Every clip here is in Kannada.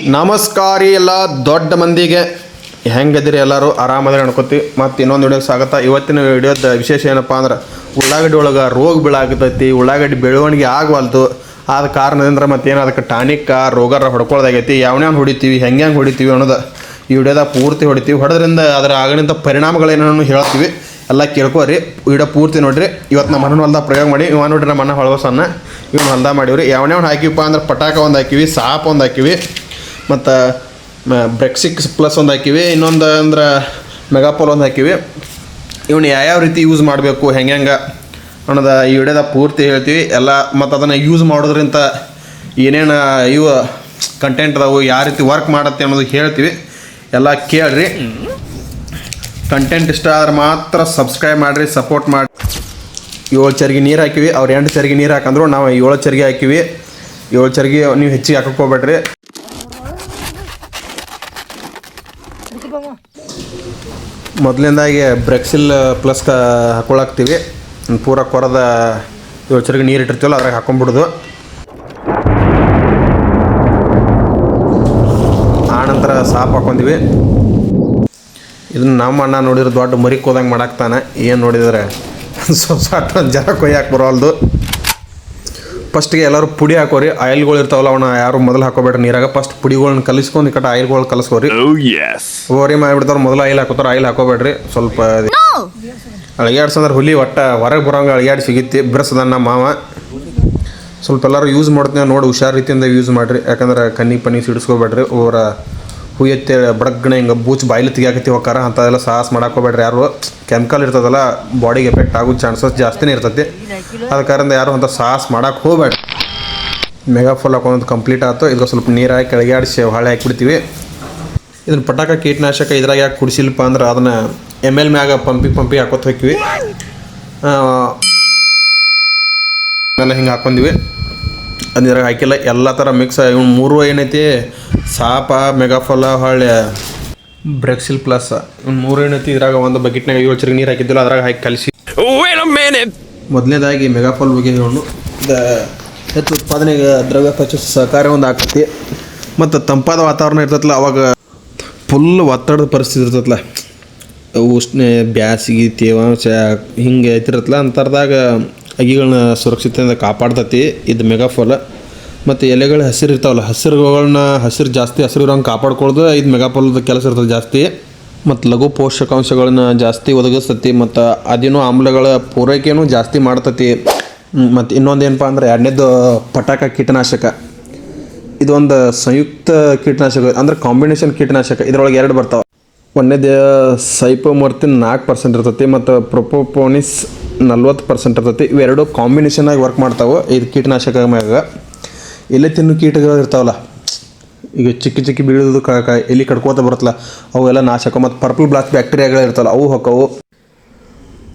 ನಮಸ್ಕಾರ ಎಲ್ಲ ದೊಡ್ಡ ಮಂದಿಗೆ. ಹೆಂಗದಿರಿ ಎಲ್ಲರೂ? ಆರಾಮದ್ರೆ ಅನ್ಕೋತಿ ಮತ್ತು ಇನ್ನೊಂದು ವಿಡಿಯೋಗೆ ಸ್ವಾಗತ. ಇವತ್ತಿನ ವಿಡಿಯೋದ ವಿಶೇಷ ಏನಪ್ಪ ಅಂದ್ರೆ, ಉಳ್ಳಾಗಡ್ಡಿ ಒಳಗೆ ರೋಗ ಬೀಳಾಗತೈತಿ ಉಳ್ಳಾಗಡ್ಡಿ ಬೆಳವಣಿಗೆ ಆಗವಲ್ದು. ಆದ ಕಾರಣದಿಂದ ಮತ್ತೇನು ಅದಕ್ಕೆ ಟಾನಿಕ್ ರೋಗರ ಹೊಡ್ಕೊಳ್ದಾಗೈತಿ. ಯಾವನ್ಯಾವ ಹೊಡಿತೀವಿ ಹೆಂಗೆ ಹೆಂಗೆ ಹೊಡಿತೀವಿ ಅನ್ನೋದು ಈ ವಿಡಿಯೋದಾಗ ಪೂರ್ತಿ ಹೊಡಿತೀವಿ. ಹೊಡೆದ್ರಿಂದ ಅದರ ಆಗಲಿಂದ ಪರಿಣಾಮಗಳೇನೋ ಹೇಳ್ತೀವಿ. ಎಲ್ಲ ಕೇಳ್ಕೊರಿ. ವಿಡಿಯೋ ಪೂರ್ತಿ ನೋಡಿರಿ. ಇವತ್ತು ನಮ್ಮ ಮನ ಹೊಲ್ದಾಗ ಪ್ರಯೋಗ ಮಾಡಿ. ಇವ ನೋಡ್ರಿ ನಮ್ಮ ಮನ ಹೊಳವಸನ್ನ ಇವ್ನ ಹೊಲ್ದಾಗ ಮಾಡೀವ್ರಿ. ಯಾವನ್ಯಾವ ಹಾಕಿವಪ್ಪ ಅಂದ್ರೆ, ಪಟಾಕ ಒಂದು ಹಾಕಿವಿ, ಸಾಪ್ ಒಂದು ಹಾಕಿವಿ. ಮತ್ತು ಬ್ರೆಕ್ಸಿಕ್ಸ್ ಪ್ಲಸ್ ಒಂದು ಹಾಕಿವಿ, ಇನ್ನೊಂದು ಅಂದ್ರೆ ಮೆಗಾಪೋಲ್ ಒಂದು ಹಾಕಿವಿ. ಯಾವ ಯಾವ್ಯಾವ ರೀತಿ ಯೂಸ್ ಮಾಡಬೇಕು, ಹೆಂಗೆ ಹೆಂಗೆ ಅನ್ನೋದು ಈ ವಿಡಿಯೋದ ಪೂರ್ತಿ ಹೇಳ್ತೀವಿ. ಎಲ್ಲ ಮತ್ತು ಅದನ್ನು ಯೂಸ್ ಮಾಡೋದ್ರಿಂದ ಏನೇನು ಇವು ಕಂಟೆಂಟ್ ಅದಾವು, ಯಾವ ರೀತಿ ವರ್ಕ್ ಮಾಡತ್ತೆ ಅನ್ನೋದು ಹೇಳ್ತೀವಿ. ಎಲ್ಲ ಕೇಳ್ರಿ. ಕಂಟೆಂಟ್ ಇಷ್ಟ ಆದ್ರೆ ಮಾತ್ರ ಸಬ್ಸ್ಕ್ರೈಬ್ ಮಾಡಿರಿ ಸಪೋರ್ಟ್ ಮಾಡಿ ಏಳು ಚರ್ಗಿ ನೀರು ಹಾಕಿವಿ. ಅವ್ರು ಎಂಟು ಚರ್ಗಿ ನೀರು ಹಾಕಂದ್ರು ನಾವು ಏಳು ಚರ್ಗಿ ಹಾಕಿವಿ. ಏಳು ಚರ್ಗಿ ನೀವು ಹೆಚ್ಚಿಗೆ ಹಾಕಕ್ಕೆ ಹೋಗ್ಬೇಡ್ರಿ. ಮೊದಲಿಂದಾಗಿ ಬ್ರೆಕ್ಸಿಲ್ ಪ್ಲಸ್ ಹಾಕೊಳಕ್ತೀವಿ. ಪೂರ ಕೊರದ ಯೋಚರಿಗೆ ಚರಿಗೆ ನೀರು ಇಟ್ಟಿರ್ತೀವಲ್ಲ, ಅದ್ರಾಗ ಹಾಕೊಂಡ್ಬಿಡೋದು ಆನಂತರ ಸಾಪ್ ಹಾಕೊಂಡ್ವಿ ಇದನ್ನ ನಮ್ಮ ಅಣ್ಣ ನೋಡಿದ್ರೆ ದೊಡ್ಡ ಮರಿ ಹೋದಂಗೆ ಮಾಡಾಕ್ತಾನೆ. ಏನು ನೋಡಿದರೆ ಸ್ವಲ್ಪ ಜನ ಕೊಯ್ಯಾಕೆ ಬರೋಲ್ದು ಫಸ್ಟ್ಗೆ ಎಲ್ಲರೂ ಪುಡಿ ಹಾಕೋರಿ. ಆಯಿಲ್ಗಳು ಇರ್ತಾವಲ್ಲ ಅವನ್ನ ಯಾರು ಮೊದಲು ಹಾಕೋಬೇಡ್ರಿ ನೀರಾಗ. ಫಸ್ಟ್ ಪುಡಿಗಳನ್ನ ಕಲಿಸ್ಕೊಂಡು ಈ ಕಡೆ ಆಯಿಲ್ಗಳು ಕಲಿಸ್ಕೋರಿ. Oh. ಓರಿ ಮಾಡಿಬಿಡ್ತಾರ ಮೊದಲು ಆಯಿಲ್ ಹಾಕೋತಾರ ಆಯಿಲ್ ಹಾಕೋಬೇಡ್ರಿ. ಸ್ವಲ್ಪ ಅಳಗ್ಯಾಡ್ಸಂದ್ರೆ ಹುಲಿ ಒಟ್ಟ ಹೊರಗೆ ಬರೋಂಗ ಅಳಗ್ಯಾಡಿ ಸಿಗಿತ್ತಿ ಬಿರ್ಸದ ನಮ್ಮ ಮಾವ. ಸ್ವಲ್ಪ ಎಲ್ಲರೂ ಯೂಸ್ ಮಾಡ್ತೀನಿ ನೋಡಿ ಹುಷಾರ್ ರೀತಿಯಿಂದ ಯೂಸ್ ಮಾಡಿರಿ. ಯಾಕಂದ್ರೆ ಕಣ್ಣಿ ಪನ್ನಿ ಸಿಡಿಸ್ಕೋಬೇಡ್ರಿ ಅವರ ಹುಯ್ಯತ್ತೆ ಬಡಗ್ಣೆ ಹಿಂಗೆ ಬೂಚ್ ಬಾಯಿಲಿ ತೆಗಿಯಾಕತ್ತಿ ಹೋಗಾರ ಅಂಥದೆಲ್ಲ ಸಾಹಸ ಹೋಗ್ಬೇಡ್ರಿ ಯಾರು ಕೆಮಿಕಲ್ ಇರ್ತದಲ್ಲ ಬಾಡಿಗೆ ಎಫೆಕ್ಟ್ ಆಗೋ ಚಾನ್ಸಸ್ ಜಾಸ್ತಿನೇ ಇರ್ತೈತಿ. ಅದ ಕಾರಣ ಯಾರು ಅಂತ ಸಾಹಸ ಮಾಡಕ್ಕೆ ಹೋಗ್ಬೇಡ್ರಿ. ಮೆಗಾ ಫುಲ್ ಹಾಕೊಂಡು ಕಂಪ್ಲೀಟ್ ಆಯ್ತು ಇದ್ರ ಸ್ವಲ್ಪ ನೀರು ಹಾಕಿ ಕೆಳಗಾಡಿಸಿ ಹಾಳೆ ಹಾಕಿಬಿಡ್ತೀವಿ ಇದನ್ನ ಪಟಾಕ ಕೀಟನಾಶಕ ಇದ್ರಾಗ ಯಾಕೆ ಕುಡಿಸಿಲ್ಪ ಅಂದ್ರೆ ಅದನ್ನ ಎಂ ಎಲ್ ಮ್ಯಾಗ ಪಂಪಿ ಪಂಪಿ ಹಾಕೋತ ಹೋಗ್ತೀವಿ ಎಲ್ಲ ಹಿಂಗೆ ಹಾಕೊಂಡಿವಿ ಅದು ಇದ್ರಾಗ ಹಾಕಿಲ್ಲ ಎಲ್ಲ ಥರ ಮಿಕ್ಸ್ ಇವ್ನು ಮೂರು ಏನೈತಿ? ಸಾಪ ಮೆಗಾಫಲ ಹೊಳ್ಳೆ. ಬ್ರೆಕ್ಸಿಲ್ ಪ್ಲಸ್ ಇವ್ನು ಮೂರು ಏನೈತಿ? ಇದ್ರಾಗ ಒಂದು ಬಕೆಟ್ನಾಗ ಏಳು ಚರಿಗೆ ನೀರು ಹಾಕಿದ್ದಿಲ್ಲ ಅದ್ರಾಗ ಹಾಕಿ ಕಲಿಸಿ. ಮೊದಲನೇದಾಗಿ ಮೆಗಾಫಲ್ ಬಗ್ಗೆ ದ ಹೆಚ್ಚು ಉತ್ಪಾದನೆಗೆ ದ್ರವ್ಯ ಖರ್ಚು ಸಹಕಾರ ಒಂದು ಆಗ್ತೈತಿ ಮತ್ತು ತಂಪಾದ ವಾತಾವರಣ ಇರ್ತೈತಲ್ಲ ಅವಾಗ ಫುಲ್ ಒತ್ತಡದ ಪರಿಸ್ಥಿತಿ ಇರ್ತೈತಲ್ಲ ಉಷ್ಣ ಬ್ಯಾಸಿಗೆ ತೇವಾಂಶ ಹಿಂಗೆ ಐತಿರತ್ತಲ್ಲ ಅಂತರ್ದಾಗ ಅಗಿಗಳನ್ನ ಸುರಕ್ಷತೆಯಿಂದ ಕಾಪಾಡ್ತತಿ. ಇದು ಮೆಗಾಫಾಲ್ ಮತ್ತು ಎಲೆಗಳು ಹಸಿರು ಇರ್ತಾವಲ್ಲ ಹಸಿರುಗಳನ್ನ ಹಸಿರು ಜಾಸ್ತಿ, ಹಸಿರು ಇರೋಂಗೆ ಕಾಪಾಡ್ಕೊಳ್ಳೋದು ಇದು ಮೆಗಾಫಾಲ್ದ ಕೆಲಸ ಇರ್ತದೆ ಜಾಸ್ತಿ. ಮತ್ತು ಲಘು ಪೋಷಕಾಂಶಗಳನ್ನ ಜಾಸ್ತಿ ಒದಗಿಸ್ತತಿ, ಮತ್ತು ಅದೇನು ಆಮ್ಲಗಳ ಪೂರೈಕೆಯೂ ಜಾಸ್ತಿ ಮಾಡ್ತತಿ. ಮತ್ತು ಇನ್ನೊಂದು ಏನಪ್ಪ ಅಂದ್ರೆ ಎರಡನೇದು ಪಟಾಕ ಕೀಟನಾಶಕ. ಇದೊಂದು ಸಂಯುಕ್ತ ಕೀಟನಾಶಕ, ಅಂದ್ರೆ ಕಾಂಬಿನೇಷನ್ ಕೀಟನಾಶಕ. ಇದರೊಳಗೆ ಎರಡು ಬರ್ತಾವೆ. ಒಂದೇದು ಸೈಪೋಮರ್ತಿನ್ ನಾಲ್ಕು ಪರ್ಸೆಂಟ್ ಇರ್ತತಿ, ಮತ್ತು ಪ್ರೊಪೋಪೋನಿಸ್ ನಲ್ವತ್ತು ಪರ್ಸೆಂಟ್ ಇರ್ತೈತಿ. ಇವೆರಡು ಕಾಂಬಿನೇಷನ್ ಆಗಿ ವರ್ಕ್ ಮಾಡ್ತಾವೆ. ಇದು ಕೀಟನಾಶಕ ಮ್ಯಾಗ. ಎಲೆ ತಿನ್ನು ಕೀಟಗಳು ಇರ್ತಾವಲ್ಲ, ಈಗ ಚಿಕ್ಕ ಚಿಕ್ಕ ಬೀಳೋದು ಕ ಎಲ್ಲಿ ಎಲಿ ಕಡ್ಕೋತ ಬರುತ್ತಲ್ಲ, ಅವೆಲ್ಲ ನಾಶಕ ಮತ್ತು ಪರ್ಪಲ್ ಬ್ಲಾಕ್ ಬ್ಯಾಕ್ಟೀರಿಯಾಗಳು ಇರ್ತಾವಲ್ಲ, ಅವು ಹೊಕ್ಕವು.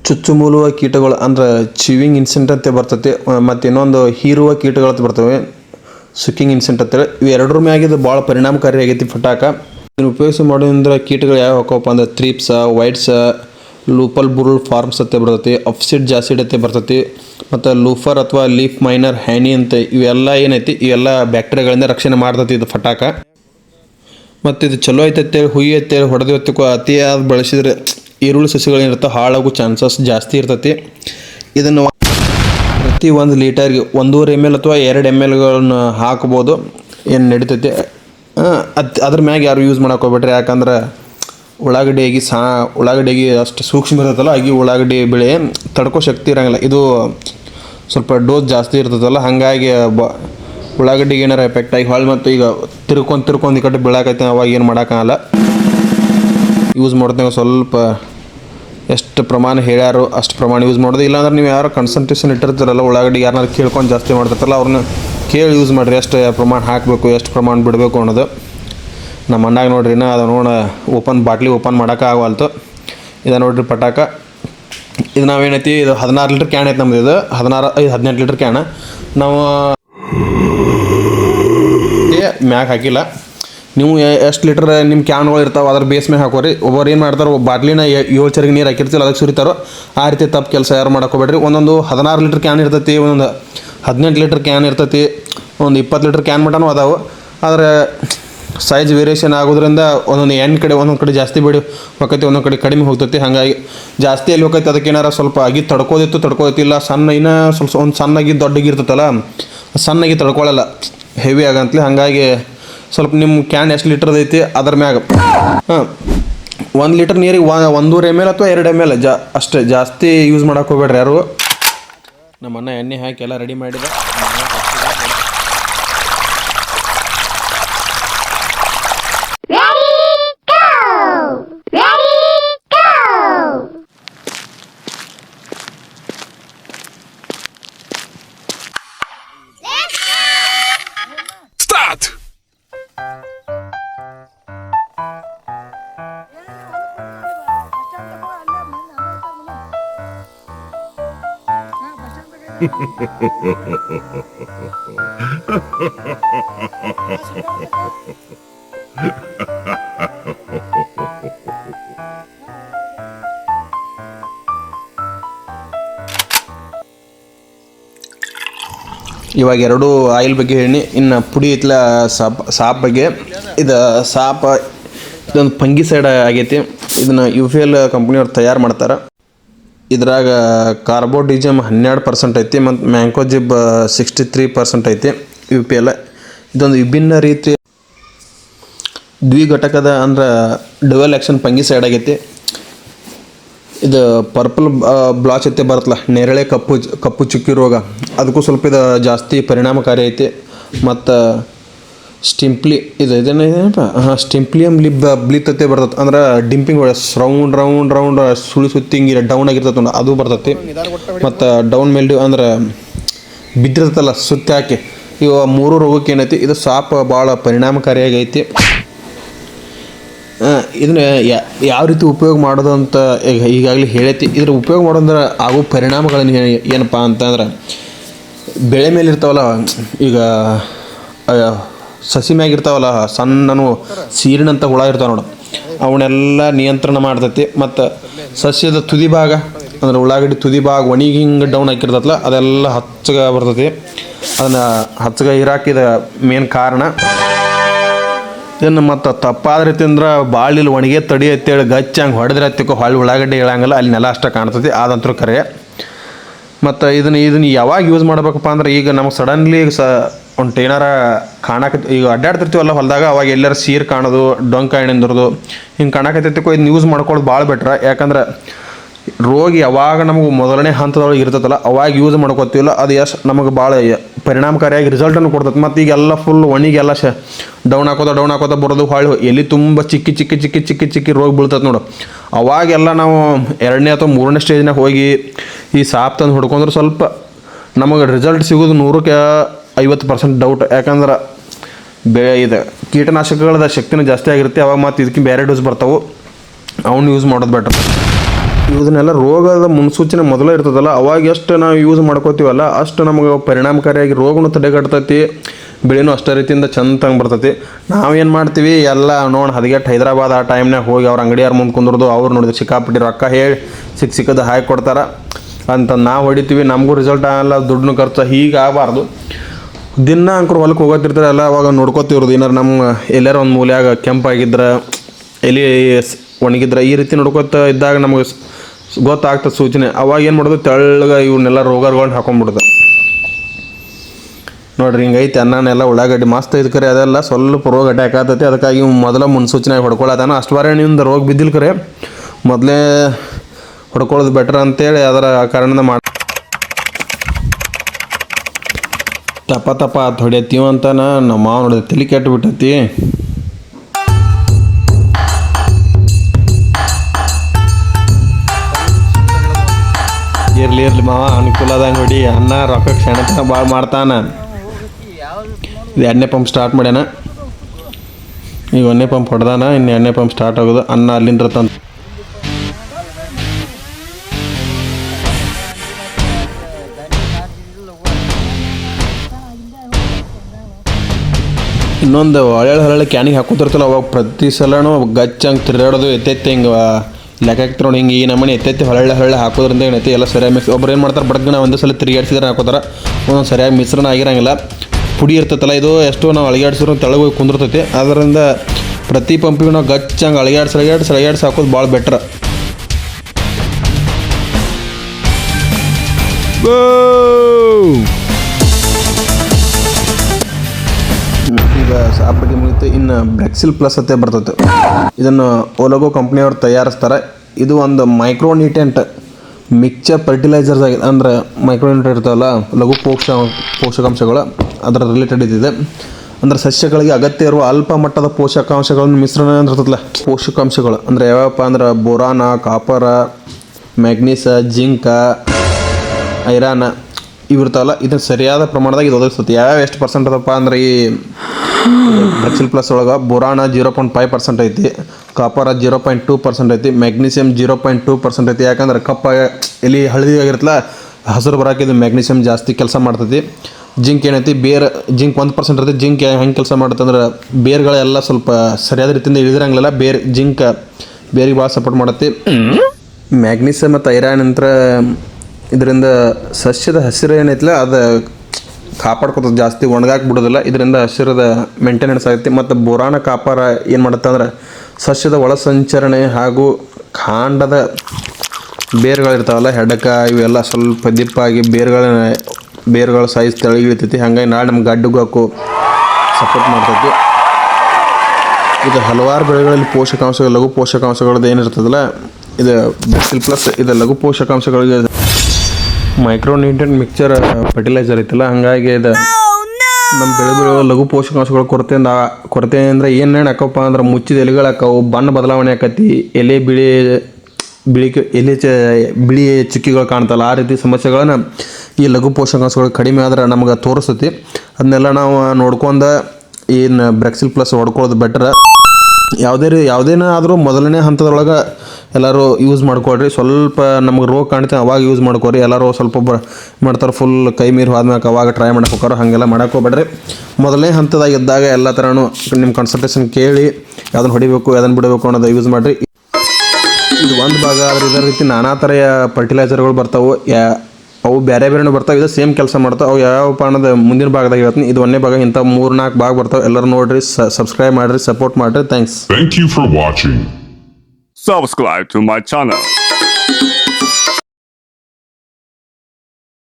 ಚುಚ್ಚುಮೂಲುವ ಕೀಟಗಳು ಅಂದ್ರೆ ಚಿವಿಂಗ್ ಇನ್ಸೆಂಟ್ ಅಂತ ಬರ್ತೈತಿ. ಮತ್ತು ಇನ್ನೊಂದು ಹೀರುವ ಕೀಟಗಳು ಅಂತ ಬರ್ತವೆ. ಸುಕ್ಕಿಂಗ್ ಇನ್ಸೆಂಟ್ ಅಂತೇಳಿ ಇವೆರಡರ ಮ್ಯಾಗಿದ್ದು ಭಾಳ ಪರಿಣಾಮಕಾರಿ ಆಗೈತಿ ಪಟಾಕ. ಇದನ್ನು ಉಪಯೋಗಿಸಿ ಮಾಡೋದ್ರಿಂದ ಕೀಟಗಳು ಯಾವ ಹಾಕವಪ್ಪ ಅಂದ್ರೆ ತ್ರೀಪ್ಸ ವೈಟ್ಸ ಲೂಪಲ್ ಬುರುಲ್ ಫಾರ್ಮ್ಸ್ ಅಂತ ಬರ್ತೈತಿ, ಅಫ್ಸಿಡ್ ಜಾಸಿಡ್ ಅಂತ ಬರ್ತೈತಿ, ಮತ್ತು ಲೂಫರ್ ಅಥವಾ ಲೀಫ್ ಮೈನರ್, ಹ್ಯಾನಿ ಅಂತ, ಇವೆಲ್ಲ ಏನೈತಿ, ಇವೆಲ್ಲ ಬ್ಯಾಕ್ಟೀರಿಯಾಗಳಿಂದ ರಕ್ಷಣೆ ಮಾಡ್ತೈತಿ ಇದು ಫಟಾಕ ಮತ್ತು ಇದು ಚಲೋ ಐತೈತೆ ಹುಯಿ ಹೊಡೆದು ಹೊತ್ತಿಕೋ ಅತಿಯಾದ ಬಳಸಿದ್ರೆ ಈರುಳ್ಳಿ ಸಸಿಗಳೇನಿರ್ತವೆ ಹಾಳಾಗೋ ಚಾನ್ಸಸ್ ಜಾಸ್ತಿ ಇರ್ತೈತಿ. ಇದನ್ನು ಪ್ರತಿ ಒಂದು ಲೀಟರ್ಗೆ ಒಂದೂವರೆ ಎಂ ಎಲ್ ಅಥವಾ ಎರಡು ಎಂ ಎಲ್ಗಳನ್ನು ಹಾಕ್ಬೋದು, ಏನು ನಡಿತೈತಿ. ಅದು ಅದ್ರ ಮ್ಯಾಗ ಯಾರು ಯೂಸ್ ಮಾಡಕ್ಕೆ ಹೋಗ್ಬೇಡ್ರಿ, ಯಾಕಂದ್ರೆ ಉಳ್ಳಾಗಡ್ಡಿಯಾಗಿ ಸಾ, ಉಳ್ಳಾಗಡ್ಡಿಗೆ ಅಷ್ಟು ಸೂಕ್ಷ್ಮ ಇರುತ್ತಲ್ಲ ಆಗಿ ಉಳ್ಳಾಗಡ್ಡಿ ಬೆಳೆ ತಡ್ಕೋ ಶಕ್ತಿ ಇರೋಂಗಿಲ್ಲ. ಇದು ಸ್ವಲ್ಪ ಡೋಸ್ ಜಾಸ್ತಿ ಇರ್ತದಲ್ಲ, ಹಾಗಾಗಿ ಬ, ಉಳ್ಳಾಗಡ್ಡಿಗೆ ಏನಾರು ಎಫೆಕ್ಟ್ ಆಗಿ ಹೊಳ್ ಮತ್ತು ಈಗ ತಿರ್ಕೊಂಡು ತಿರ್ಕೊಂಡು ಈ ಕಡೆ ಬೀಳಾಕೈತೆ, ಅವಾಗ ಏನು ಮಾಡೋಕ್ಕಾಗಲ್ಲ ಯೂಸ್ ಮಾಡ್ತೇವೆ ಸ್ವಲ್ಪ ಎಷ್ಟು ಪ್ರಮಾಣ ಹೇಳ್ಯಾರೋ ಅಷ್ಟು ಪ್ರಮಾಣ ಯೂಸ್ ಮಾಡೋದು. ಇಲ್ಲಾಂದ್ರೆ ನೀವು ಯಾರೋ ಕನ್ಸಂಟ್ರೇಷನ್ ಇಟ್ಟಿರ್ತಾರಲ್ಲ, ಉಳ್ಳಾಗಡ್ಡಿ ಯಾರನ್ನಾರು ಕೇಳ್ಕೊಂಡು ಜಾಸ್ತಿ ಮಾಡ್ತಿರ್ತಾರಲ್ಲ, ಅವ್ರನ್ನ ಕೇಳಿ ಯೂಸ್ ಮಾಡಿರಿ, ಎಷ್ಟು ಪ್ರಮಾಣ ಹಾಕಬೇಕು, ಎಷ್ಟು ಪ್ರಮಾಣ ಬಿಡಬೇಕು ಅನ್ನೋದು. ನಮ್ಮ ಅಣ್ಣಾಗ ನೋಡ್ರಿ ಇನ್ನೂ ಅದು ನೋಡ, ಓಪನ್ ಬಾಟ್ಲಿ ಓಪನ್ ಮಾಡೋಕೆ ಆಗವಲ್ತು. ಇದು ನೋಡ್ರಿ ಪಟಾಕ. ಇದು ನಾವೇನೈತಿ ಇದು ಹದಿನಾರು ಲೀಟ್ರ್ ಕ್ಯಾನ್ ಐತೆ ನಮ್ದು ಇದು. ಹದಿನಾರು, ಐದು ಹದಿನೆಂಟು ಲೀಟ್ರ್ ಕ್ಯಾನ್ ನಾವು ಮ್ಯಾಗ ಹಾಕಿಲ್ಲ. ನೀವು ಎಷ್ಟು ಲೀಟ್ರ್ ನಿಮ್ಮ ಕ್ಯಾನ್ಗಳು ಇರ್ತಾವೆ, ಅದ್ರ ಬೇಸ್ ಮೇಲೆ ಹಾಕೋರಿ. ಒಬ್ಬರು ಏನು ಮಾಡ್ತಾರೆ, ಒಬ್ಬ ಬಾಟ್ಲಿನ ಏಳು ಚರಿಗೆ ನೀರು ಹಾಕಿರ್ತಿಲ್ಲ ಅದಕ್ಕೆ ಸುರಿತಾರೋ, ಆ ರೀತಿ ತಪ್ಪು ಕೆಲಸ ಯಾರು ಮಾಡ್ಕೋಬೇಡ್ರಿ. ಒಂದೊಂದು ಹದಿನಾರು ಲೀಟ್ರ್ ಕ್ಯಾನ್ ಇರ್ತೈತಿ, ಒಂದೊಂದು ಹದಿನೆಂಟು ಲೀಟ್ರ್ ಕ್ಯಾನ್ ಇರ್ತೈತಿ, ಒಂದು ಇಪ್ಪತ್ತು ಲೀಟ್ರ್ ಕ್ಯಾನ್ ಮಟನೂ ಅದಾವೆ. ಆದರೆ ಸೈಜ್ ವೇರಿಯೇಷನ್ ಆಗೋದ್ರಿಂದ ಒಂದೊಂದು ಎಂಟು ಕಡೆ, ಒಂದೊಂದು ಕಡೆ ಜಾಸ್ತಿ ಬೇಡಿ. ಹೋಗೈತಿ ಒಂದೊಂದು ಕಡೆ ಕಡಿಮೆ ಹೋಗ್ತೈತಿ. ಹಾಗಾಗಿ ಜಾಸ್ತಿ ಎಲ್ಲಿ ಅದಕ್ಕೆ ಏನಾರ ಸ್ವಲ್ಪ ಅಗಿ ತಡ್ಕೋದಿತ್ತು, ತಡ್ಕೋದಿತ್ತಿಲ್ಲ. ಸಣ್ಣ ಇನ್ನ ಸ್ವಲ್ಪ ಒಂದು ಸಣ್ಣಗಿ ದೊಡ್ಡಗಿರ್ತೈತಲ್ಲ ಸಣ್ಣಾಗಿ ತಡ್ಕೊಳ್ಳಲ್ಲ ಹೆವಿ ಆಗಂತಲೇ. ಹಾಗಾಗಿ ಸ್ವಲ್ಪ ನಿಮ್ಮ ಕ್ಯಾನ್ ಎಷ್ಟು ಲೀಟ್ರದ್ದು ಐತಿ? ಅದ್ರ ಮ್ಯಾಗ. ಹಾಂ. ಒಂದು ಲೀಟ್ರ್ ನೀರಿಗೆ ಒಂದೂವರೆ ಎಂ ಎಲ್ ಅಥವಾ ಎರಡು ಎಂ ಎಲ್ ಜಾ, ಅಷ್ಟೇ. ಜಾಸ್ತಿ ಯೂಸ್ ಮಾಡೋಕೆ ಹೋಗ್ಬೇಡ್ರಿ ಯಾರು. ನಮ್ಮ ಅಣ್ಣ ಎಣ್ಣೆ ಹಾಕಿ ಎಲ್ಲ ರೆಡಿ ಮಾಡಿದ. ಇವಾಗ ಎರಡು ಆಯಿಲ್ ಬಗ್ಗೆ ಹೇಳಿ. ಇನ್ನು ಪುಡಿ ಐತ್ಲ ಸಾಪ್ ಸಾಪ್ ಬಗ್ಗೆ. ಇದು ಸಾಪ ಇದೊಂದು ಪಂಗಿ ಸೈಡ್ ಆಗೈತಿ. ಇದನ್ನು ಯು ಪಿ ಎಲ್ ಕಂಪ್ನಿಯವ್ರು ತಯಾರು ಮಾಡ್ತಾರೆ. ಇದ್ರಾಗ ಕಾರ್ಬೋಡಿಜಮ್ ಹನ್ನೆರಡು ಪರ್ಸೆಂಟ್ ಐತಿ ಮತ್ತು ಮ್ಯಾಂಕೋ ಜಿಬ್ ಸಿಕ್ಸ್ಟಿ ತ್ರೀ ಪರ್ಸೆಂಟ್ ಐತಿ ಯು ಪಿ ಎಲ್ ಇದೊಂದು ವಿಭಿನ್ನ ರೀತಿ ದ್ವಿಘಟಕದ ಅಂದ್ರೆ ಡುವೆಲ್ ಆ್ಯಕ್ಷನ್ ಪಂಗಿ ಸೈಡ್ ಆಗೈತಿ. ಇದು ಪರ್ಪಲ್ ಬ್ಲಾಚ್ ಐತೆ ಬರುತ್ತಲ್ಲ ನೇರಳೆ ಕಪ್ಪು ಕಪ್ಪು ಚುಕ್ಕಿ ರೋಗ. ಅದಕ್ಕೂ ಸ್ವಲ್ಪ ಇದು ಜಾಸ್ತಿ ಪರಿಣಾಮಕಾರಿ ಐತಿ. ಮತ್ತು ಸ್ಟಿಂಪ್ಲಿ ಇದು ಇದೇನಪ್ಪ ಹಾಂ ಸ್ಟಿಂಪ್ಲಿಯಂ ಲಿಬ್ ಬ್ಲಿತತೆ ಬರ್ತದೆ. ಅಂದ್ರೆ ಡಿಂಪಿಂಗ್ ರೌಂಡ್ ರೌಂಡ್ ರೌಂಡ್ ಸುಳಿ ಸುತ್ತಿ ಹಿಂಗೆ ಡೌನ್ ಆಗಿರ್ತದೆ ನೋಡಿ ಅದು ಬರ್ತೈತಿ ಮತ್ತು ಡೌನ್ ಮೇಲೆ ಅಂದ್ರೆ ಬಿದ್ದಿರ್ತಲ್ಲ ಸುತ್ತಿ ಹಾಕಿ. ಇವ ಮೂರು ರೋಗಕ್ಕೆ ಏನೈತಿ? ಇದು ಸಾಪ ಭಾಳ ಪರಿಣಾಮಕಾರಿಯಾಗಿ ಐತಿ ಆ, ಇದನ್ನ ಯಾವ ರೀತಿ ಉಪಯೋಗ ಮಾಡೋದು ಅಂತ ಈಗ ಈಗಾಗಲೇ ಹೇಳೈತಿ. ಇದ್ರ ಉಪಯೋಗ ಮಾಡೋದ್ರ ಆಗೋ ಪರಿಣಾಮಗಳನ್ನು ಏನಪ್ಪ ಅಂತಂದ್ರೆ ಬೆಳೆ ಮೇಲೆ ಇರ್ತಾವಲ್ಲ ಈಗ ಸಸಿ ಮ್ಯಾಗ ಇರ್ತಾವಲ್ಲ, ಸಣ್ಣನು ಸೀರಿನಂತ ಹುಳ ಇರ್ತಾವ ನೋಡು. ಅವನ್ನೆಲ್ಲ ನಿಯಂತ್ರಣ ಮಾಡ್ತೈತಿ. ಮತ್ತು ಸಸ್ಯದ ತುದಿ ಭಾಗ, ಅಂದ್ರೆ ಉಳ್ಳಾಗಡ್ಡಿ ತುದಿ ಭಾಗ ಒಣಗಿ ಹಿಂಗೆ ಡೌನ್ ಹಾಕಿರ್ತೈತಲ್ಲ, ಅದೆಲ್ಲ ಹಚ್ಚಗ ಬರ್ತೈತಿ. ಅದನ್ನು ಹಚ್ಚಗ ಇರಾಕಿದ ಮೇನ್ ಕಾರಣ. ಇನ್ನು ಮತ್ತು ತಪ್ಪಾದ ತಿಂದ್ರೆ ಭಾಳ ಇಲ್ಲಿ ಒಣಗೆ ತಡಿ ಅಂತೇಳಿ ಗಚ್ಚಿ ಹಂಗೆ ಹೊಡೆದ್ರೆ ಹತ್ತಿಕ್ಕ ಹೊಳ್ಳಿ ಉಳ್ಳಾಗಡ್ಡಿ ಹೇಳಂಗಿಲ್ಲ ಅಲ್ಲಿ ನೆಲ ಅಷ್ಟೇ ಕಾಣ್ತೈತಿ ಅದಂತರೂ ಕರೆ. ಮತ್ತು ಇದನ್ನು ಇದನ್ನು ಯಾವಾಗ ಯೂಸ್ ಮಾಡ್ಬೇಕಪ್ಪ ಅಂದ್ರೆ ಈಗ ನಮಗೆ ಸಡನ್ಲಿ ಸ ಒಂದು ಏನಾರ ಕಾಣಕತ್ ಈಗ ಅಡ್ಡಾಡ್ತಿರ್ತೀವಲ್ಲ ಹೊಲದಾಗ, ಅವಾಗ ಎಲ್ಲಾರ ಸೀರ್ ಕಾಣೋದು, ಡೊಂಕ ಎಣ್ಣಿಂದ್ರದು ಹಿಂಗೆ ಕಾಣಕತ್ತೈತಿಕೋ ಇದು ಯೂಸ್ ಮಾಡ್ಕೊಳ್ಳೋದು ಭಾಳ ಬೆಟ್ರ ಯಾಕಂದ್ರೆ ರೋಗ ಯಾವಾಗ ನಮಗೆ ಮೊದಲನೇ ಹಂತದೊಳಗೆ ಇರ್ತೈತಲ್ಲ, ಅವಾಗ ಯೂಸ್ ಮಾಡ್ಕೋತೀವಲ್ಲ, ಅದು ಎಷ್ಟು ನಮಗೆ ಭಾಳ ಪರಿಣಾಮಕಾರಿಯಾಗಿ ರಿಸಲ್ಟನ್ನು ಕೊಡ್ತೈತೆ. ಮತ್ತು ಈಗೆಲ್ಲ ಫುಲ್ ಒಣಿಗೆಲ್ಲ ಶ ಡೌನ್ ಹಾಕೋತ ಡೌನ್ ಹಾಕೋತ ಬರೋದು ಹೊಳ್ಳಿ. ಎಲ್ಲಿ ತುಂಬ ಚಿಕ್ಕಿ ಚಿಕ್ಕಿ ಚಿಕ್ಕಿ ಚಿಕ್ಕಿ ಚಿಕ್ಕಿ ರೋಗ ಬೀಳ್ತದೆ ನೋಡು. ಅವಾಗೆಲ್ಲ ನಾವು ಎರಡನೇ ಅಥವಾ ಮೂರನೇ ಸ್ಟೇಜ್ನಾಗ ಹೋಗಿ ಈ ಸಾಪ್ ತಂದು ಹುಡ್ಕೊಂಡ್ರೆ ಸ್ವಲ್ಪ ನಮಗೆ ರಿಸಲ್ಟ್ ಸಿಗೋದು ನೂರಕ್ಕೆ ಐವತ್ತು ಪರ್ಸೆಂಟ್ ಡೌಟ್ ಯಾಕಂದ್ರೆ ಬೇ ಇದು. ಕೀಟನಾಶಕಗಳದ ಶಕ್ತಿನೂ ಜಾಸ್ತಿ ಆಗಿರುತ್ತೆ. ಅವಾಗ ಮತ್ತು ಇದಕ್ಕೆ ಬೇರೆ ಡೋಸ್ ಬರ್ತಾವೆ. ಅವನ್ನ ಯೂಸ್ ಮಾಡೋದು ಬೆಟ್ರ್ ಇದನ್ನೆಲ್ಲ ರೋಗದ ಮುನ್ಸೂಚನೆ ಮೊದಲೇ ಇರ್ತದಲ್ಲ, ಅವಾಗ ಎಷ್ಟು ನಾವು ಯೂಸ್ ಮಾಡ್ಕೋತೀವಲ್ಲ, ಅಷ್ಟು ನಮಗೆ ಪರಿಣಾಮಕಾರಿಯಾಗಿ ರೋಗನೂ ತಡೆಗಟ್ತೈತಿ. ಬೆಳೆನೂ ಅಷ್ಟೇ ರೀತಿಯಿಂದ ಚಂದಂಗೆ ಬರ್ತೈತಿ. ನಾವೇನು ಮಾಡ್ತೀವಿ, ಎಲ್ಲ ನೋಡಿ ಹದಗೆಟ್ಟು ಹೈದರಾಬಾದ್ ಆ ಟೈಮ್ನಾಗ ಹೋಗಿ ಅವ್ರ ಅಂಗಡಿಯಾರ ಮುಂದೆ ಕುಂದ್ರದು, ಅವ್ರು ನೋಡಿದ್ರೆ ಸಿಕ್ಕಾಪಟ್ಟಿ ರೊಕ್ಕ ಹೇಳಿ ಸಿಕ್ಕ ಸಿಕ್ಕದ ಹಾಕಿ ಕೊಡ್ತಾರೆ. ಅಂತ ನಾವು ಹೊಡಿತೀವಿ, ನಮಗೂ ರಿಸಲ್ಟ್ ಆಗಲ್ಲ, ದುಡ್ಡನ್ನು ಖರ್ಚು ಹೀಗೆ ಆಗಬಾರ್ದು. ದಿನ ಅಂಕರು ಹೊಲಕ್ಕೆ ಹೋಗೋತಿರ್ತಾರೆ ಎಲ್ಲ ಅವಾಗ ನೋಡ್ಕೋತಿರೋದು ಏನಾರು ನಮ್ಮ ಎಲ್ಲಾರು ಒಂದು ಮೂಲ್ಯಾಗ ಕೆಂಪಾಗಿದ್ರೆ ಎಲ್ಲಿ ಒಣಗಿದ್ರೆ, ಈ ರೀತಿ ನೋಡ್ಕೋತ ಇದ್ದಾಗ ನಮಗೆ ಗೊತ್ತಾಗ್ತದೆ ಸೂಚನೆ. ಅವಾಗ ಏನು ಮಾಡೋದು, ತೆಳ್ಳಗ ಇವನ್ನೆಲ್ಲ ರೋಗಗಳನ್ನ ಹಾಕೊಂಡ್ಬಿಡ್ದು ನೋಡ್ರಿ, ಹಿಂಗೈತೆ ಅನ್ನನೆಲ್ಲ ಉಳ್ಳಾಗಡ್ಡಿ ಮಸ್ತ್ ಐತೆ ಕರೆ. ಅದೆಲ್ಲ ಸ್ವಲ್ಪ ರೋಗ ಅಟ್ಯಾಕ್ ಆಗ್ತೈತಿ. ಅದಕ್ಕಾಗಿ ಮೊದಲ ಮುನ್ಸೂಚನೆ ಹೊಡ್ಕೊಳತಾನ ಅಷ್ಟು ಬಾರಿ ನಿಮ್ದು ರೋಗ ಬಿದ್ದಿಲ್ಲ ಕರೆ. ಮೊದಲೇ ಹೊಡ್ಕೊಳ್ಳೋದು ಬೆಟ್ರ್ ಅಂತೇಳಿ ಅದರ ಕಾರಣದ ಮಾಡಿ ತಪ ತಪ ಅಂತ ಹೊಡಿಯತ್ತೀವ ಅಂತಾನ ನಮ್ಮ ಮಾವ ನೋಡಿದ ತಲೆ ಕೆಟ್ಟು ಬಿಟ್ಟೈತಿ. ಇರ್ಲಿ ಇರ್ಲಿ ಮಾವ, ಅನುಕೂಲ ಅದಂಗೆ ಹೊಡಿ. ಅನ್ನ, ರೊಕ್ಕ ಕ್ಷಣತನ ಭಾಳ ಮಾಡ್ತಾನ. ಇದು ಎಣ್ಣೆ ಪಂಪ್ ಸ್ಟಾರ್ಟ್ ಮಾಡ್ಯಾನ. ಈಗ ಎಣ್ಣೆ ಪಂಪ್ ಹೊಡೆದಾನ, ಇನ್ನು ಎಣ್ಣೆ ಪಂಪ್ ಸ್ಟಾರ್ಟ್ ಆಗೋದು. ಅನ್ನ ಅಲ್ಲಿಂದ ತಂದು ಇನ್ನೊಂದು ಹಳೆಳ ಹರಳೆ ಕ್ಯಾನಿಗೆ ಹಾಕೋತಿರ್ತಲ್ಲ ಅವಾಗ ಪ್ರತಿ ಸಲನೂ ಗಚ್ಚಂಗೆ ತಿರುಗಾಡೋದು ಎತ್ತೆತ್ತೆ ಹಿಂಗೆ ಲೆಕ್ಕ ನೋಡಿ, ಹಿಂಗೆ ಈ ನಮ್ಮನೆ ಎತ್ತೆತ್ತೆ ಹಳೆಳ ಹೊಳ್ಳೆ ಹಾಕೋದ್ರಿಂದ ಏನೈತಿ ಎಲ್ಲ ಸರಿಯಾಗಿ ಮಿಕ್ಸ್ ಒಬ್ರು ಏನು ಮಾಡ್ತಾರೆ ಬಡ್ಗನ ಒಂದೇ ಸಲ ತಿರುಗಾಡ್ಸಿದ್ರೆ ಹಾಕೋತಾರೆ? ಒಂದೊಂದು ಸರಿಯಾಗಿ ಮಿಶ್ರಣ ಆಗಿರಂಗಿಲ್ಲ. ಪುಡಿ ಇರ್ತೈತಲ್ಲ, ಇದು ಎಷ್ಟು ನಾವು ಅಳಗಾಡ್ಸಿದ್ರು ತೆಳಗೆ ಹೋಗಿ ಕುಂದಿರ್ತೈತಿ. ಅದರಿಂದ ಪ್ರತಿ ಪಂಪಿಗೂ ನಾವು ಗಚ್ಚ ಹಂಗೆ ಅಳಗಾಡ್ಸಿ ಅಳಗಾಡ್ಸಿ ಅಳಿಗಾಡ್ಸಿ ಹಾಕೋದು ಭಾಳ ಬೆಟ್ರ್ ಈಗ ಸಾಪ್ ಮುಗಿತು. ಇನ್ನು ಬ್ರೆಕ್ಸಿಲ್ ಪ್ಲಸ್ ಅಂತ ಬರ್ತೈತೆ. ಇದನ್ನು ಓಲೋಗೋ ಕಂಪ್ನಿಯವ್ರು ತಯಾರಿಸ್ತಾರೆ. ಇದು ಒಂದು ಮೈಕ್ರೋ ಮಿಕ್ಚರ್ ಫರ್ಟಿಲೈಸರ್ಸ್ ಆಗಿದೆ ಅಂದ್ರೆ ಮೈಕ್ರೋ ಇರ್ತಾವಲ್ಲ, ಲಘು ಪೋಷ ಪೋಷಕಾಂಶಗಳು, ಅದರ ರಿಲೇಟೆಡ್ ಇದಿದೆ ಅಂದ್ರೆ ಸಸ್ಯಗಳಿಗೆ ಅಗತ್ಯ ಇರುವ ಅಲ್ಪ ಮಟ್ಟದ ಪೋಷಕಾಂಶಗಳನ್ನು ಮಿಶ್ರಣ ಇರ್ತದಲ್ಲ ಪೋಷಕಾಂಶಗಳು, ಅಂದ್ರೆ ಯಾವ್ಯಾವಪ್ಪ ಅಂದ್ರೆ ಬೋರಾನ, ಕಾಪರ, ಮ್ಯಾಗ್ನೀಸ, ಜಿಂಕ, ಐರಾನ. ಇವು ಇರ್ತಾವಲ್ಲ ಇದನ್ನ ಸರಿಯಾದ ಪ್ರಮಾಣದಾಗ ಇದು ಒದಗಿಸ್ತೈತಿ. ಯಾವ್ಯಾವ ಎಷ್ಟು ಪರ್ಸೆಂಟ್ ಅದಪ್ಪ ಅಂದ್ರೆ ಈ ಬ್ರೆಕ್ಸಿಲ್ ಪ್ಲಸ್ ಒಳಗೆ boron zero point five percent ಐತಿ copper zero point two percent ಐತಿ magnesium zero point two percent ಐತಿ. ಯಾಕಂದ್ರೆ ಕಪ್ಪ ಇಲ್ಲಿ ಹಳದಿ ಆಗಿರ್ತಲ್ಲ ಹಸಿರು ಬರಕ್ಕೆ ಇದು ಮ್ಯಾಗ್ನೀಸಿಯಮ್ ಜಾಸ್ತಿ ಕೆಲಸ ಮಾಡ್ತೈತಿ. ಜಿಂಕ್ ಏನೈತಿ ಬೇರ್ ಜಿಂಕ್ ಒಂದು ಪರ್ಸೆಂಟ್ ಇರ್ತೈತಿ ಜಿಂಕ್ ಹೆಂಗೆ ಕೆಲಸ ಮಾಡುತ್ತೆ ಅಂದ್ರೆ ಬೇರ್ಗಳೆಲ್ಲ ಸ್ವಲ್ಪ ಸರಿಯಾದ ರೀತಿಯಿಂದ ಇಳಿದಿರಂಗಿಲ್ಲ ಬೇರ್ ಜಿಂಕ್ ಬೇರಿಗೆ ಭಾಳ ಸಪೋರ್ಟ್ ಮಾಡುತ್ತೆ. ಮ್ಯಾಗ್ನೀಸಿಯಮ್ ಮತ್ತು ಐರಾನ್ ನಂತರ ಇದರಿಂದ ಸಸ್ಯದ ಹಸಿರು ಏನೈತಿಲ್ಲ ಅದು ಕಾಪಾಡ್ಕೊತದೆ ಜಾಸ್ತಿ ಒಣಗಾಕ್ ಬಿಡೋದಿಲ್ಲ ಇದರಿಂದ ಹಸಿರದ ಮೇಂಟೆನೆನ್ಸ್ ಆಗುತ್ತೆ. ಮತ್ತು ಬೋರಾನ ಕಾಪಾರ ಏನು ಮಾಡುತ್ತೆ ಅಂದ್ರೆ, ಸಸ್ಯದ ಒಳ ಸಂಚರಣೆ ಹಾಗೂ ಕಾಂಡದ ಬೇರುಗಳಿರ್ತಾವಲ್ಲ ಹೆಡಕ ಇವೆಲ್ಲ ಸ್ವಲ್ಪ ದಿಪ್ಪಾಗಿ ಬೇರುಗಳ ಬೇರುಗಳ ಸೈಜ್ ತೆಳಗಿಳಿತೈತಿ. ಹಾಗಾಗಿ ನಾಳೆ ನಮ್ಗೆ ಗಡ್ಡುಗಾಕು ಸಪೋರ್ಟ್ ಮಾಡ್ತೈತಿ. ಇದು ಹಲವಾರು ಬೆಳೆಗಳಲ್ಲಿ ಪೋಷಕಾಂಶಗಳು, ಲಘು ಪೋಷಕಾಂಶಗಳದ್ದು ಏನಿರ್ತದಲ್ಲ, ಇದು ಬಿಸಿಲ್ ಪ್ಲಸ್ ಇದು ಲಘು ಪೋಷಕಾಂಶಗಳಿಗೆ ಮೈಕ್ರೋ ನ್ಯೂಟ್ರೆಂಟ್ ಮಿಕ್ಚರ್ ಫರ್ಟಿಲೈಸರ್ ಐತಲ್ಲ, ಹಂಗಾಗಿ ಇದು ನಮ್ಮ ಬೆಳೆ ಬೆಳೆಯುವ ಲಘು ಪೋಷಕಾಂಶಗಳ ಕೊರತೆಯಿಂದ ಕೊರತೆ ಅಂದರೆ ಏನೇನು ಹಾಕಪ್ಪ ಅಂದ್ರೆ ಮುಚ್ಚಿದ ಎಲೆಗಳು ಹಾಕವು ಬಣ್ಣ ಬದಲಾವಣೆ ಆಕತಿ, ಎಲೆ ಬಿಳಿ ಬಿಳಿ ಎಲೆ ಚ, ಬಿಳಿ ಚುಕ್ಕಿಗಳು ಕಾಣ್ತಲ್ಲ, ಆ ರೀತಿ ಸಮಸ್ಯೆಗಳನ್ನ ಈ ಲಘು ಪೋಷಕಾಂಶಗಳು ಕಡಿಮೆ ಆದ್ರೆ ನಮಗೆ ತೋರಿಸ್ತೈತಿ ಅದನ್ನೆಲ್ಲ ನಾವು ನೋಡ್ಕೊಂಡು ಏನು ಬ್ರೆಕ್ಸಿಲ್ ಪ್ಲಸ್ ಹೊಡ್ಕೊಳ್ಳೋದು ಬೆಟ್ರ ಯಾವುದೇ ರೀ ಯಾವುದೇನ ಆದರೂ ಮೊದಲನೇ ಹಂತದೊಳಗೆ ಎಲ್ಲರೂ ಯೂಸ್ ಮಾಡ್ಕೊಳ್ರಿ. ಸ್ವಲ್ಪ ನಮ್ಗೆ ರೋಗ ಕಾಣ್ತೆ ಅವಾಗ ಯೂಸ್ ಮಾಡ್ಕೊರಿ ಎಲ್ಲರೂ ಸ್ವಲ್ಪ ಬ ಮಾಡ್ತಾರೆ ಫುಲ್ ಕೈ ಮೀರಿ ಹೋದ್ಮ್ಯಾಕೆ ಅವಾಗ ಟ್ರೈ ಮಾಡಕ್ಕೆ ಹೋಗೋರು ಹಾಗೆಲ್ಲ ಮಾಡಕ್ಕೆ ಹೋಗ್ಬೇಡ್ರಿ. ಮೊದಲನೇ ಹಂತದಾಗ ಇದ್ದಾಗ ಎಲ್ಲ ಥರನೂ ನಿಮ್ಮ ಕನ್ಸಲ್ಟೇಷನ್ ಕೇಳಿ ಯಾವ್ದನ್ನು ಹೊಡಿಬೇಕು ಯಾವ್ದನ್ನು ಬಿಡಬೇಕು ಅನ್ನೋದು ಯೂಸ್ ಮಾಡಿರಿ. ಇದು ಒಂದು ಭಾಗ, ಆದ್ರೆ ಇದೇ ರೀತಿ ನಾನಾ ಥರ ಫರ್ಟಿಲೈಸರ್ಗಳು ಬರ್ತಾವೆ. ಯಾ ಅವು ಬೇರೆ ಬೇರೆನೂ ಬರ್ತಾವೆ ಇದು ಸೇಮ್ ಕೆಲಸ ಮಾಡ್ತಾವೆ. ಅವು ಯಾವ ಪಾಣದ ಮುಂದಿನ ಭಾಗದಾಗ ಹೇಳ್ತೀನಿ. ಇದು ಒಂದೇ ಭಾಗ ಇಂಥ ಮೂರು ನಾಲ್ಕು ಭಾಗ ಬರ್ತಾವೆ. ಎಲ್ಲರೂ ನೋಡ್ರಿ ಸಬ್ಸ್ಕ್ರೈಬ್ ಮಾಡ್ರಿ ಸಪೋರ್ಟ್ ಮಾಡಿರಿ. Thanks thank you for watching Subscribe to my channel.